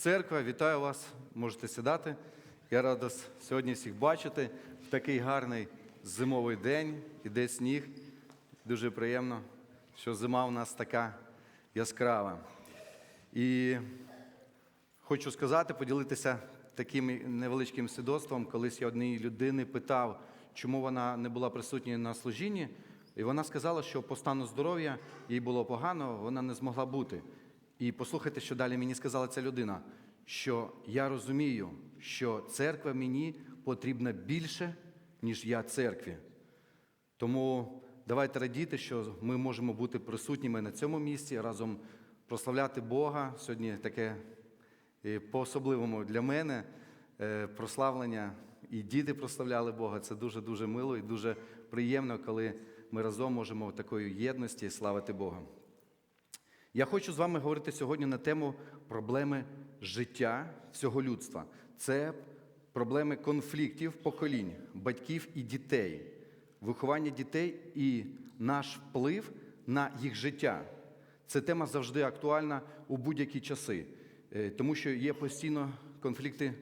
церква, вітаю вас, можете сідати. Я радий сьогодні всіх бачити в такий гарний зимовий день, іде сніг. Дуже приємно, що зима у нас така яскрава. І хочу сказати, поділитися таким невеличким свідоцтвом. Колись я однієї людини питав, чому вона не була присутня на служінні, і вона сказала, що по стану здоров'я їй було погано, вона не змогла бути. І послухайте, що далі мені сказала ця людина, що я розумію, що церква мені потрібна більше, ніж я церкві. Тому давайте радіти, що ми можемо бути присутніми на цьому місці, разом прославляти Бога. Сьогодні таке е, по-особливому для мене е, прославлення. І діти прославляли Бога. Це дуже-дуже мило і дуже приємно, коли ми разом можемо в такої єдності славити Бога. Я хочу з вами говорити сьогодні на тему проблеми життя всього людства. Це проблеми конфліктів поколінь, батьків і дітей, виховання дітей і наш вплив на їх життя. Це тема завжди актуальна у будь-які часи, е, тому що є постійно конфлікти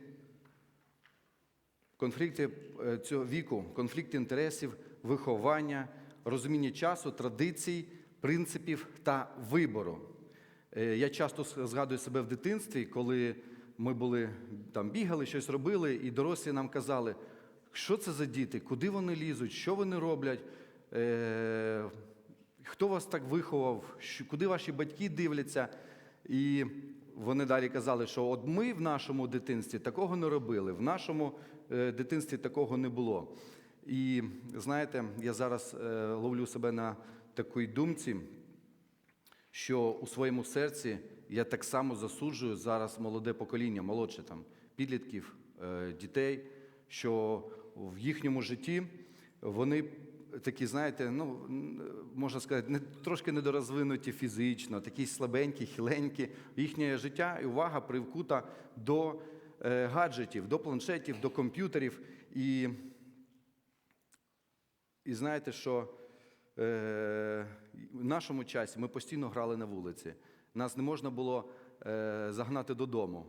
конфлікти е, цього віку, конфлікти інтересів, виховання, розуміння часу, традицій, принципів та вибору. Е, Я часто згадую себе в дитинстві, коли ми були там бігали, щось робили, і дорослі нам казали, що це за діти, куди вони лізуть, що вони роблять. Е, Хто вас так виховав? Куди ваші батьки дивляться? І вони далі казали, що от ми в нашому дитинстві такого не робили, в нашому е, дитинстві такого не було. І знаєте, я зараз ловлю себе на такій думці, що у своєму серці я так само засуджую зараз молоде покоління, молодше там підлітків, е, дітей, що в їхньому житті вони такі, знаєте, ну можна сказати, не трошки недорозвинуті фізично, такі слабенькі, хиленькі. Їхнє життя і увага привкута до е, гаджетів, до планшетів, до комп'ютерів. І, і знаєте, що в нашому часі ми постійно грали на вулиці. Нас не можна було е, загнати додому.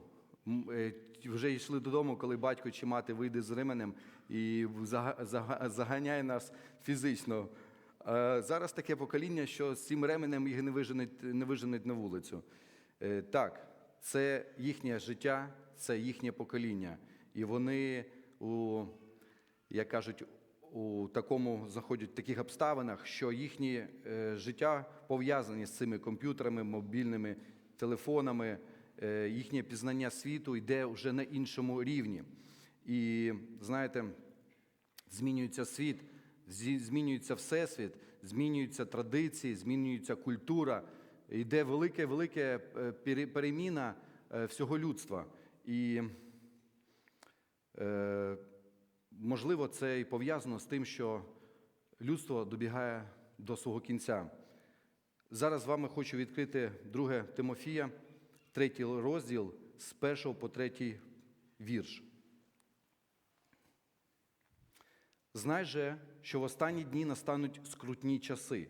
Е, Вже йшли додому, коли батько чи мати вийде з ременем і зага- зага- заганяє нас фізично. Е, Зараз таке покоління, що з цим ременем їх не виженуть, не виженуть на вулицю. Е, Так, це їхнє життя, це їхнє покоління. І вони у, як кажуть, у такому заходять в таких обставинах, що їхнє е, життя пов'язані з цими комп'ютерами, мобільними телефонами, е, їхнє пізнання світу йде вже на іншому рівні. І знаєте, змінюється світ, змінюється всесвіт, змінюються традиції, змінюється культура. Йде велике, велике е, переміна всього людства. І е, можливо, це і пов'язано з тим, що людство добігає до свого кінця. Зараз з вами хочу відкрити 2 Тимофія, третій розділ з 1 по 3 вірш. Знай же, що в останні дні настануть скрутні часи,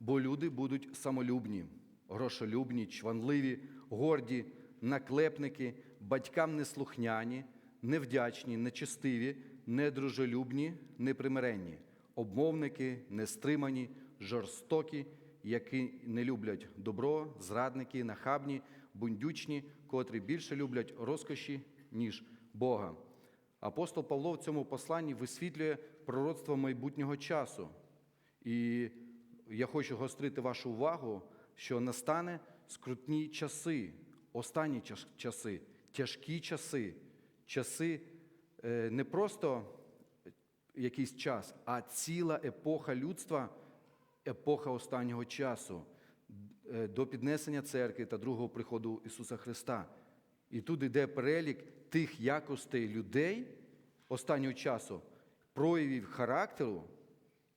бо люди будуть самолюбні, грошолюбні, чванливі, горді, наклепники, батькам неслухняні, невдячні, нечестиві, недружелюбні, непримиренні, обмовники, нестримані, жорстокі, які не люблять добро, зрадники, нахабні, бундючні, котрі більше люблять розкоші, ніж Бога. Апостол Павло в цьому посланні висвітлює пророцтво майбутнього часу. І я хочу гострити вашу увагу, що настане скрутні часи, останні часи, тяжкі часи, часи не просто якийсь час, а ціла епоха людства, епоха останнього часу е, до піднесення церкви та другого приходу Ісуса Христа. І тут йде перелік тих якостей людей останнього часу, проявів характеру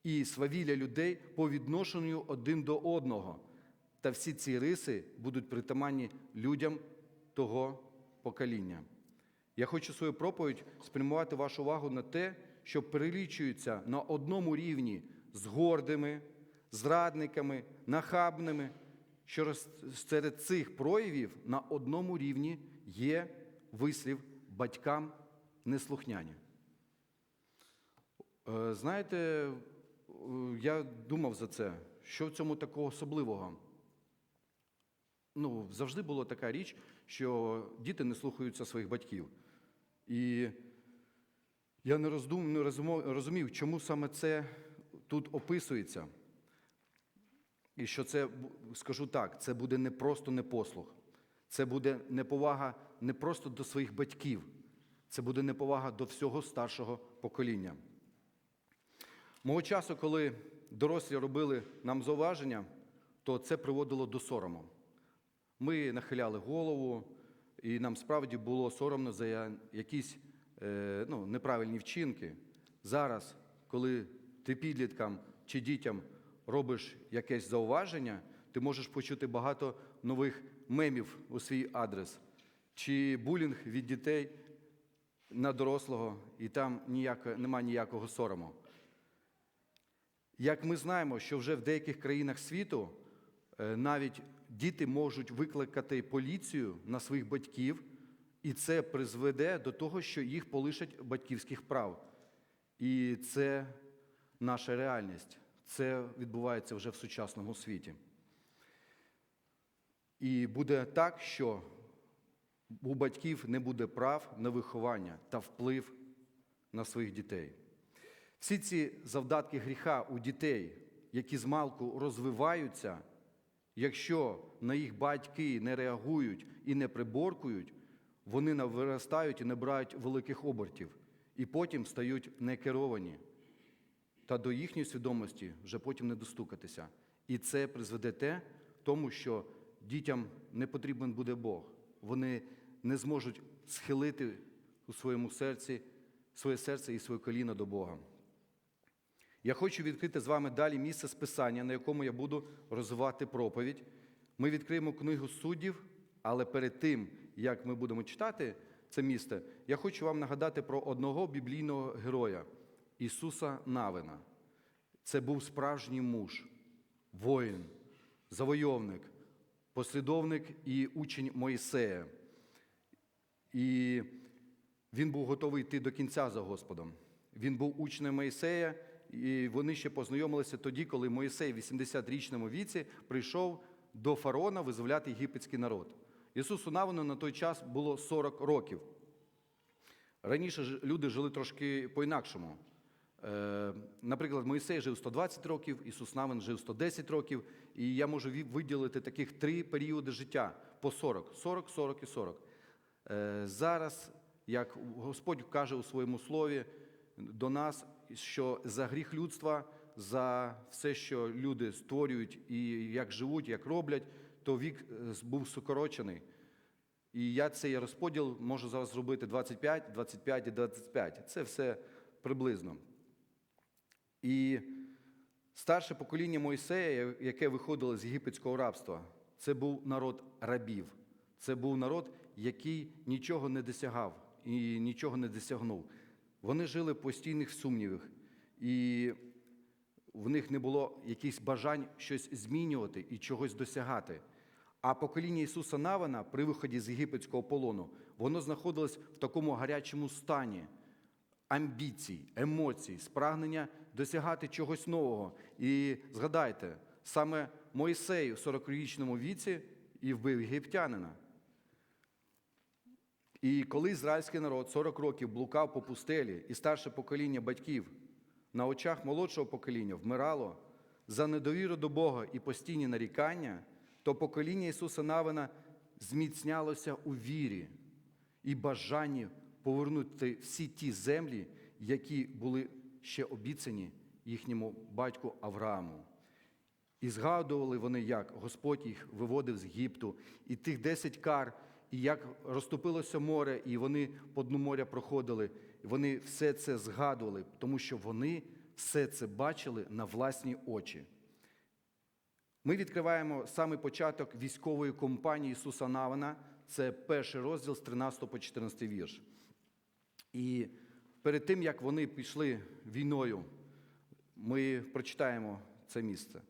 і свавілля людей по відношенню один до одного. Та всі ці риси будуть притаманні людям того покоління. Я хочу свою проповідь спрямувати вашу увагу на те, що перелічуються на одному рівні з гордими, зрадниками, нахабними, що серед цих проявів на одному рівні є вислів батькам неслухняні. Е, Знаєте, е, я думав за це, що в цьому такого особливого. Ну, завжди була така річ, що діти не слухаються своїх батьків. І я не, розумів, чому саме це тут описується. І що це, скажу так, це буде не просто непослух, це буде неповага не просто до своїх батьків, це буде неповага до всього старшого покоління. Мого часу, коли дорослі робили нам зауваження, то це приводило до сорому. Ми нахиляли голову, і нам справді було соромно за якісь е, ну, неправильні вчинки. Зараз, коли ти підліткам чи дітям робиш якесь зауваження, ти можеш почути багато нових мемів у свій адрес, чи булінг від дітей на дорослого, і там ніяко, немає ніякого сорому. Як ми знаємо, що вже в деяких країнах світу е, навіть діти можуть викликати поліцію на своїх батьків, і це призведе до того, що їх полишать батьківських прав. І це наша реальність. Це відбувається вже в сучасному світі. І буде так, що у батьків не буде прав на виховання та вплив на своїх дітей. Всі ці завдатки гріха у дітей, які змалку розвиваються, якщо на їх батьки не реагують і не приборкують, вони виростають і набирають великих обертів, і потім стають некеровані. Та до їхньої свідомості вже потім не достукатися. І це призведе те, тому що дітям не потрібен буде Бог. Вони не зможуть схилити у своєму серці своє серце і своє коліно до Бога. Я хочу відкрити з вами далі місце списання, на якому я буду розвивати проповідь. Ми відкриємо книгу суддів, але перед тим, як ми будемо читати це місце, я хочу вам нагадати про одного біблійного героя Ісуса Навина. Це був справжній муж, воїн, завойовник, послідовник і учень Моїсея. І він був готовий йти до кінця за Господом. Він був учнем Моїсея, і вони ще познайомилися тоді, коли Моїсей в 80-річному віці прийшов до фараона визволяти єгипетський народ. Ісусу Навину на той час було 40 років. Раніше люди жили трошки по-інакшому. Е, Наприклад, Моїсей жив 120 років, Ісус Навин жив 110 років, і я можу виділити таких три періоди життя по 40, 40, 40 і 40. Е, Зараз, як Господь каже у своєму слові до нас, що за гріх людства, за все, що люди створюють і як живуть, як роблять, то вік е, був сукорочений. І я цей розподіл можу зараз зробити 25, 25 і 25. Це все приблизно. І старше покоління Мойсея, яке виходило з єгипетського рабства, це був народ рабів. Це був народ, який нічого не досягав і нічого не досягнув. Вони жили в постійних сумнівах, і в них не було якихось бажань щось змінювати і чогось досягати. А покоління Ісуса Навина при виході з єгипетського полону, воно знаходилось в такому гарячому стані амбіцій, емоцій, спрагнення досягати чогось нового. І згадайте, саме Мойсей у 40-річному віці і вбив єгиптянина. І коли ізраїльський народ 40 років блукав по пустелі, і старше покоління батьків на очах молодшого покоління вмирало за недовіру до Бога і постійні нарікання, то покоління Ісуса Навина зміцнялося у вірі і бажанні повернути всі ті землі, які були ще обіцяні їхньому батьку Аврааму. І згадували вони, як Господь їх виводив з Єгипту, і тих десять кар, і як розтопилося море, і вони по дну моря проходили. І вони все це згадували, тому що вони все це бачили на власні очі. Ми відкриваємо саме початок військової кампанії Ісуса Навина. Це перший розділ з 13 по 14 вірш. І перед тим, як вони пішли війною, ми прочитаємо це місце.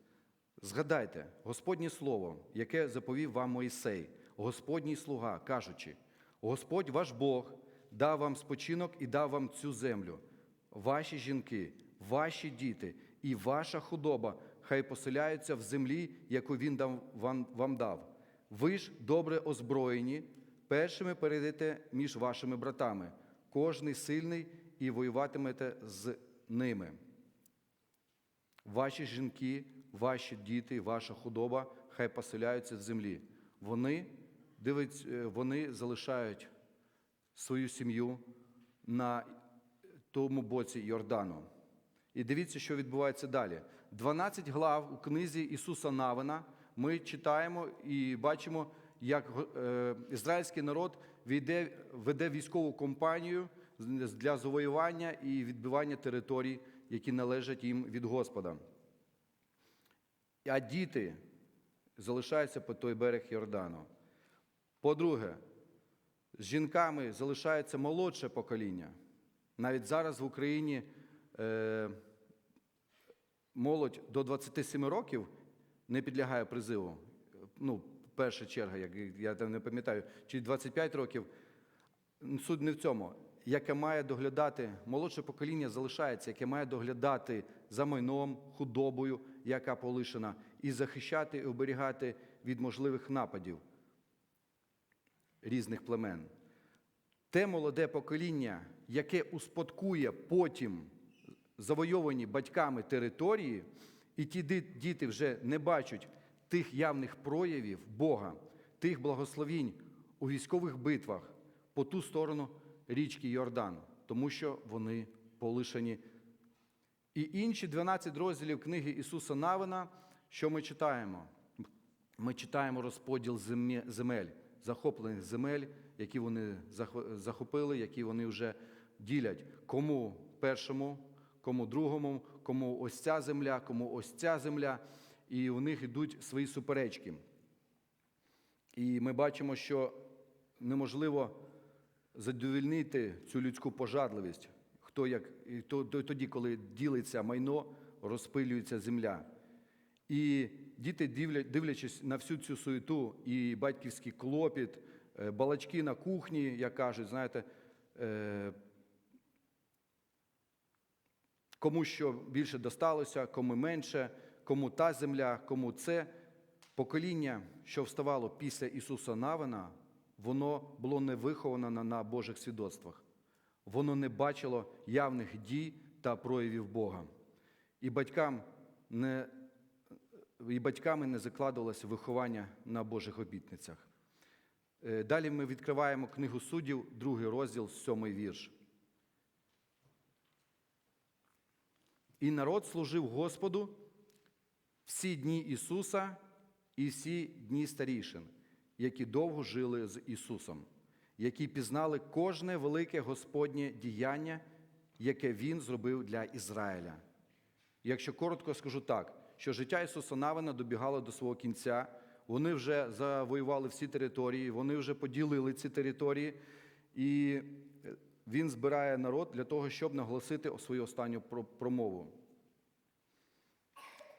Згадайте Господнє слово, яке заповів вам Моїсей, Господній слуга, кажучи: Господь ваш Бог дав вам спочинок і дав вам цю землю. Ваші жінки, ваші діти і ваша худоба хай поселяються в землі, яку він дав, вам, вам дав. Ви ж добре озброєні, першими перейдете між вашими братами, кожний сильний і воюватимете з ними. Ваші жінки, ваші діти, ваша худоба хай поселяються в землі. Вони, дивить, е, вони залишають свою сім'ю на тому боці Йордану. І дивіться, що відбувається далі. 12 глав у книзі Ісуса Навина ми читаємо і бачимо, як е, ізраїльський народ веде, веде військову кампанію з- для завоювання і відбивання територій, які належать їм від Господа. А діти залишаються по той берег Йордану. По-друге, з жінками залишається молодше покоління. Навіть зараз в Україні е, молодь до 27 років не підлягає призиву. Ну, перша черга, як я там не пам'ятаю, чи 25 років. Суть не в цьому. Яке має доглядати, молодше покоління залишається, яке має доглядати за майном, худобою, яка полишена, і захищати і оберігати від можливих нападів різних племен. Те молоде покоління, яке успадкує потім завойовані батьками території, і ті діти вже не бачать тих явних проявів Бога, тих благословінь у військових битвах по ту сторону річки Йордан, тому що вони полишені. І інші 12 розділів книги Ісуса Навина, що ми читаємо? Ми читаємо розподіл земель, захоплених земель, які вони захопили, які вони вже ділять. Кому першому, кому другому, кому ось ця земля, кому ось ця земля. І у них йдуть свої суперечки. І ми бачимо, що неможливо задовільнити цю людську пожадливість. Хто як, тоді, коли ділиться майно, розпилюється земля. І діти, дивлячись на всю цю суету і батьківський клопіт, е, балачки на кухні, як кажуть, знаєте, е, кому що більше досталося, кому менше, кому та земля, кому це. Покоління, що вставало після Ісуса Навина, воно було не виховано на- на Божих свідоцтвах. Воно не бачило явних дій та проявів Бога. І батькам не і батьками не закладувалося виховання на Божих обітницях. Е, Далі ми відкриваємо книгу суддів, другий розділ, сьомий вірш. І народ служив Господу всі дні Ісуса і всі дні старішин, які довго жили з Ісусом, які пізнали кожне велике Господнє діяння, яке Він зробив для Ізраїля. Якщо коротко скажу так, що життя Ісуса Навина добігало до свого кінця, вони вже завоювали всі території, вони вже поділили ці території, і він збирає народ для того, щоб наголосити свою останню промову.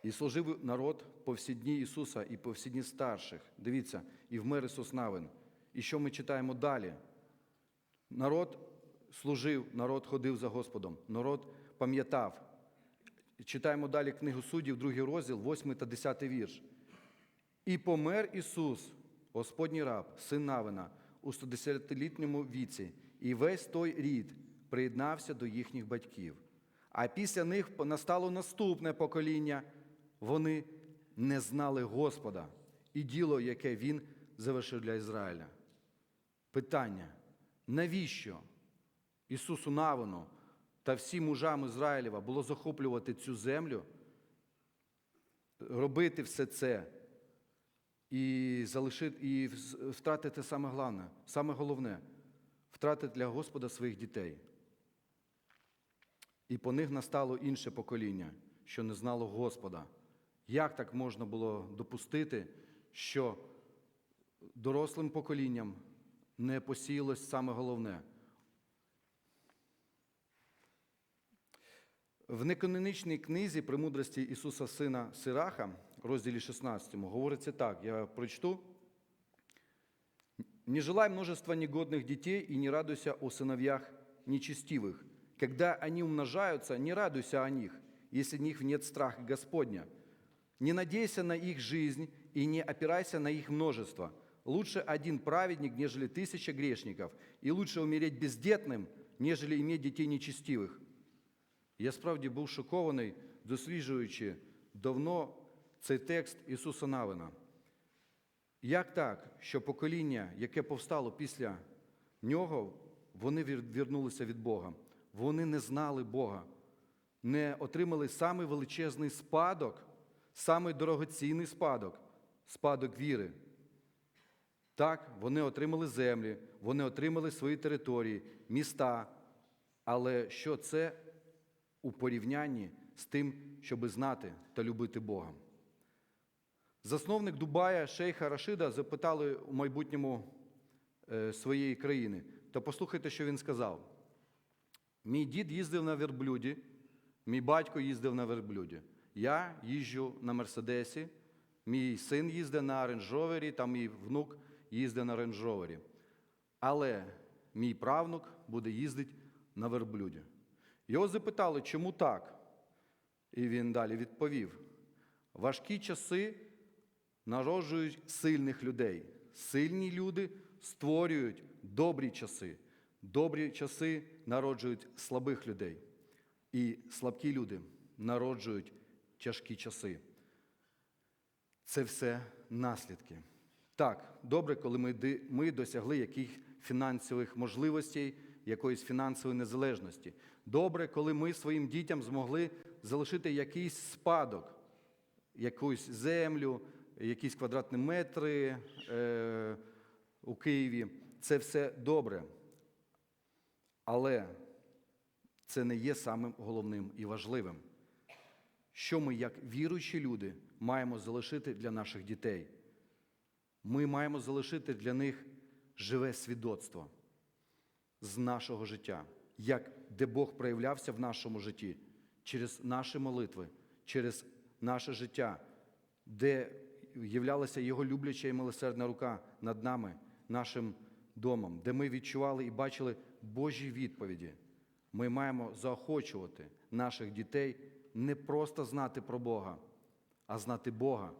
І служив народ по всі дні Ісуса і по всі дні старших. Дивіться, і вмер Ісус Навин. І що ми читаємо далі? Народ служив, народ ходив за Господом, народ пам'ятав. Читаємо далі книгу суддів, другий розділ, 8 та 10 вірш. І помер Ісус, Господній раб, син Навина, у 110-літньому віці, і весь той рід приєднався до їхніх батьків. А після них настало наступне покоління. Вони не знали Господа і діло, яке Він завершив для Ізраїля. Питання: навіщо Ісусу Навину та всім мужам Ізраїлєва було захоплювати цю землю, робити все це і залишити, і втратити саме головне, саме головне втратити для Господа своїх дітей. І по них настало інше покоління, що не знало Господа. Як так можна було допустити, що дорослим поколінням не посіялось саме головне? В неканонічній книзі премудрості Ісуса Сина Сираха розділі 16, говориться так, я прочту. «Не желай множества негодных детей и не радуйся о сыновьях нечестивых. Когда они умножаются, не радуйся о них, если в них нет страха Господня. Не надейся на их жизнь и не опирайся на их множество. Лучше один праведник, нежели тысяча грешников, и лучше умереть бездетным, нежели иметь детей нечестивых. Я справді був шокований, досліджуючи давно цей текст Ісуса Навина. Як так, що покоління, яке повстало після нього, вони вірнулися від Бога? Вони не знали Бога, не отримали самий величезний спадок, самий дорогоцінний спадок спадок віри. Так, вони отримали землі, вони отримали свої території, міста. Але що це у порівнянні з тим, щоби знати та любити Бога? Засновник Дубая Шейха Рашида запитали у майбутньому е, своєї країни. Та послухайте, що він сказав. Мій дід їздив на верблюді, мій батько їздив на верблюді. Я їжджу на Мерседесі, мій син їздить на рейндж-ровері, та мій внук їздить на рейндж-ровері. Але мій правнук буде їздити на верблюді. Його запитали, чому так? І він далі відповів: важкі часи народжують сильних людей. Сильні люди створюють добрі часи. Добрі часи народжують слабих людей. І слабкі люди народжують тяжкі часи. Це все наслідки. Так, добре, коли ми, досягли яких фінансових можливостей, якоїсь фінансової незалежності. Добре, коли ми своїм дітям змогли залишити якийсь спадок, якусь землю, якісь квадратні метри е, у Києві. Це все добре. Але це не є самим головним і важливим. Що ми, як віруючі люди, маємо залишити для наших дітей? Ми маємо залишити для них живе свідоцтво з нашого життя, як де Бог проявлявся в нашому житті через наші молитви, через наше життя, де являлася Його любляча і милосердна рука над нами, нашим домом, де ми відчували і бачили Божі відповіді. Ми маємо заохочувати наших дітей не просто знати про Бога, а знати Бога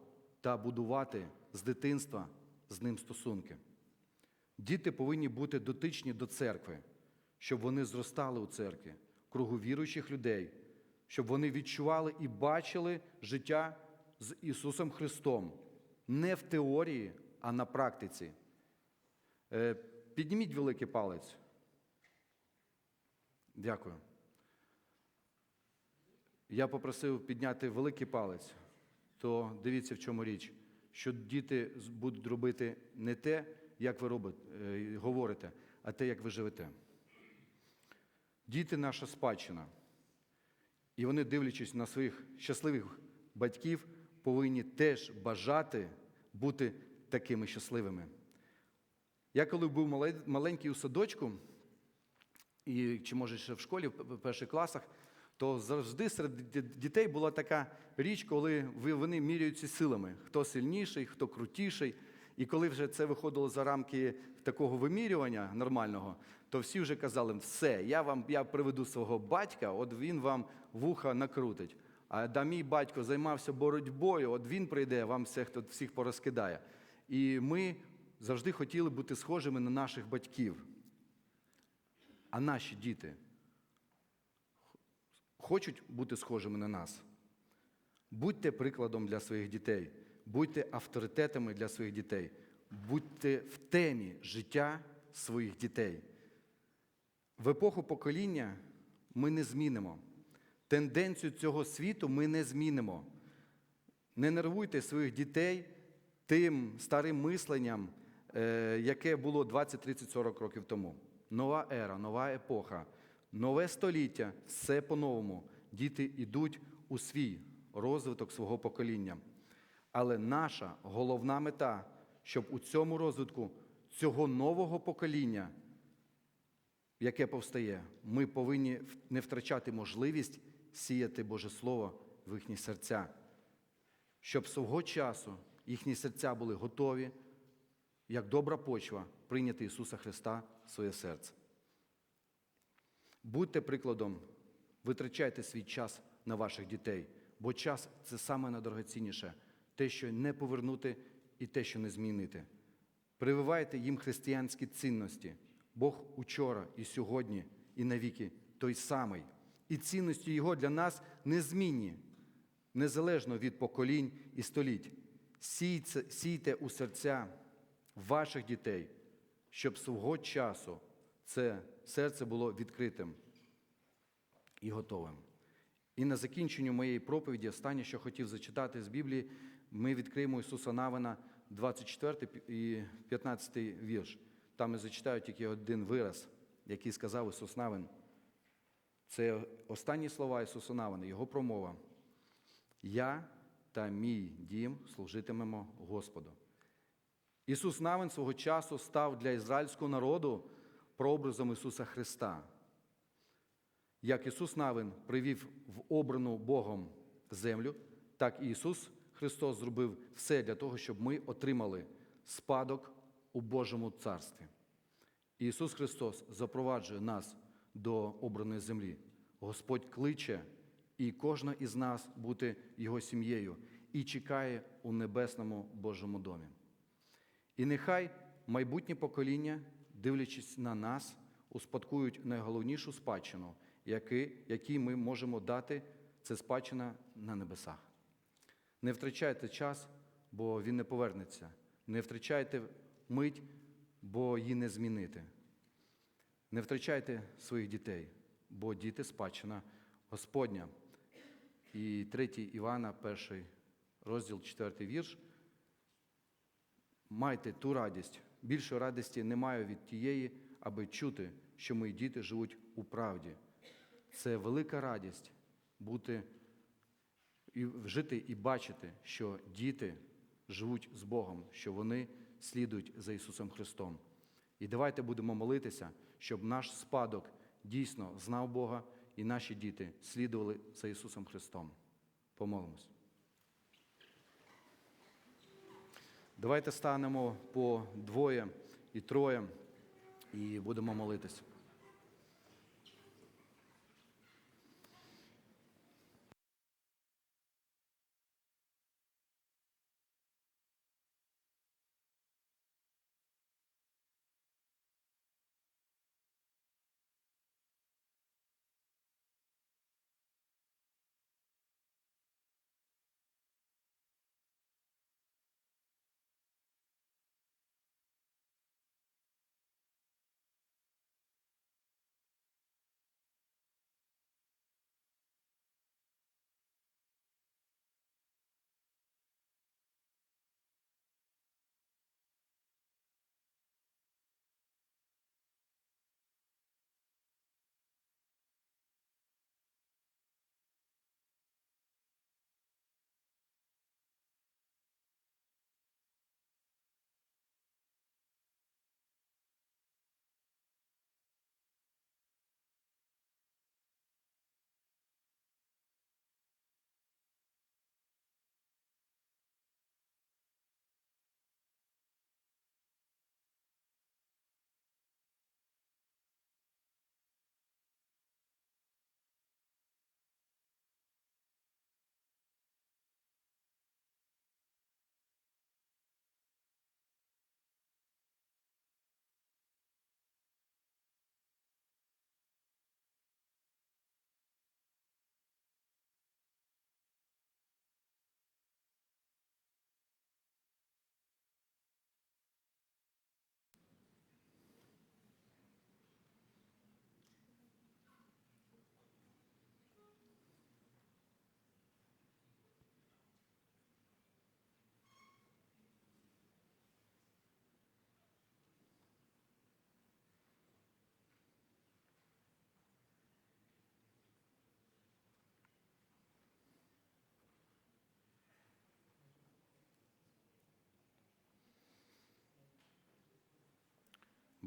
та будувати з дитинства з ним стосунки. Діти повинні бути дотичні до церкви, щоб вони зростали у церкві, кругу віруючих людей, щоб вони відчували і бачили життя з Ісусом Христом не в теорії, а на практиці. Е, Підніміть великий палець. Дякую. Я попросив підняти великий палець, то дивіться, в чому річ, що діти будуть робити не те, як ви робите, говорите, а те, як ви живете. Діти наша спадщина. І вони, дивлячись на своїх щасливих батьків, повинні теж бажати бути такими щасливими. Я коли був маленький у садочку, і чи може ще в школі, в перших класах, то завжди серед дітей була така річ, коли вони міряються силами, хто сильніший, хто крутіший. І коли вже це виходило за рамки такого вимірювання нормального, то всі вже казали, все, я вам я приведу свого батька, от він вам вуха накрутить. А да мій батько займався боротьбою, от він прийде, вам всіх всіх порозкидає. І ми завжди хотіли бути схожими на наших батьків. А наші діти хочуть бути схожими на нас. Будьте прикладом для своїх дітей, будьте авторитетами для своїх дітей, будьте в темі життя своїх дітей. В епоху покоління ми не змінимо. Тенденцію цього світу ми не змінимо. Не нервуйте своїх дітей тим старим мисленням, е, яке було 20, 30, 40 років тому. Нова ера, нова епоха, нове століття, все по-новому. Діти йдуть у свій розвиток свого покоління. Але наша головна мета, щоб у цьому розвитку цього нового покоління, яке повстає, ми повинні не втрачати можливість сіяти Боже Слово в їхні серця. щоб свого часу їхні серця були готові, як добра почва, прийняти Ісуса Христа в своє серце. Будьте прикладом, витрачайте свій час на ваших дітей, бо час це саме найдорогоцінніше, те, що не повернути і те, що не змінити. Прививайте їм християнські цінності. Бог учора і сьогодні, і навіки той самий. І цінності Його для нас незмінні, незалежно від поколінь і століть. Сійте, сійте у серця ваших дітей, щоб свого часу це серце було відкритим і готовим. І на закінченню моєї проповіді, останнє, що хотів зачитати з Біблії, ми відкриємо Ісуса Навина, 24 і 15 вірш. Там я зачитаю тільки один вираз, який сказав Ісус Навин. Це останні слова Ісуса Навина, Його промова. Я та мій дім служитимемо Господу. Ісус Навин свого часу став для ізраїльського народу прообразом Ісуса Христа. Як Ісус Навин привів в обрану Богом землю, так і Ісус Христос зробив все для того, щоб ми отримали спадок у Божому царстві. Ісус Христос запроваджує нас до обраної землі. Господь кличе і кожна із нас бути Його сім'єю і чекає у небесному Божому домі. І нехай майбутнє покоління, дивлячись на нас, успадкують найголовнішу спадщину, якій ми можемо дати, це спадщина на небесах. Не втрачайте час, бо він не повернеться. Не втрачайте мить, бо її не змінити. Не втрачайте своїх дітей, бо діти спадщина Господня. І 3 Івана, перший розділ, 4 вірш. Майте ту радість. Більшої радості немає від тієї, аби чути, що мої діти живуть у правді. Це велика радість бути і жити і бачити, що діти живуть з Богом, що вони слідують за Ісусом Христом. І давайте будемо молитися, щоб наш спадок дійсно знав Бога і наші діти слідували за Ісусом Христом. Помолимось. Давайте станемо по двоє і троє і будемо молитися.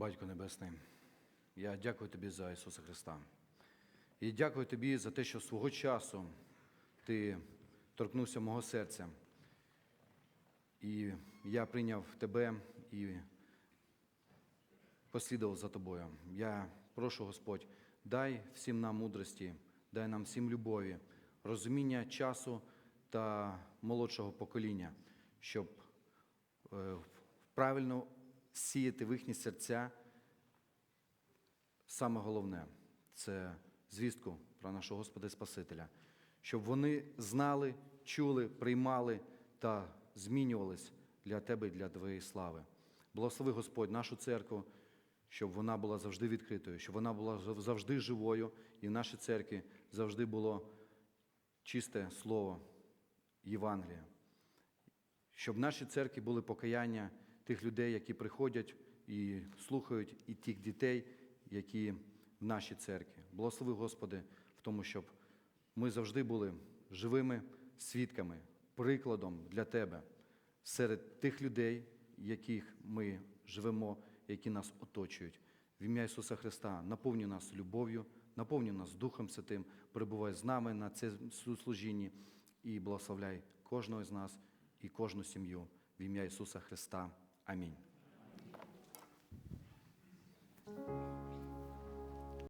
Батько Небесний, я дякую Тобі за Ісуса Христа. І дякую Тобі за те, що свого часу Ти торкнувся мого серця. І я прийняв тебе і послідував за тобою. Я прошу, Господь, дай всім нам мудрості, дай нам всім любові, розуміння часу та молодшого покоління, щоб е, правильно сіяти в їхні серця. Саме головне це звістку про нашого Господа і Спасителя, щоб вони знали, чули, приймали та змінювались для тебе і для твоєї слави. Благослови Господь нашу церкву, щоб вона була завжди відкритою, щоб вона була завжди живою, і в нашій церкві завжди було чисте слово Євангелія. Щоб в нашій церкві були покаяння тих людей, які приходять і слухають, і тих дітей, які в нашій церкві. Благослови, Господи, в тому, щоб ми завжди були живими свідками, прикладом для Тебе серед тих людей, яких ми живемо, які нас оточують. В ім'я Ісуса Христа наповнюй нас любов'ю, наповнюй нас Духом Святим, перебувай з нами на це служінні і благословляй кожного з нас і кожну сім'ю в ім'я Ісуса Христа. Амінь.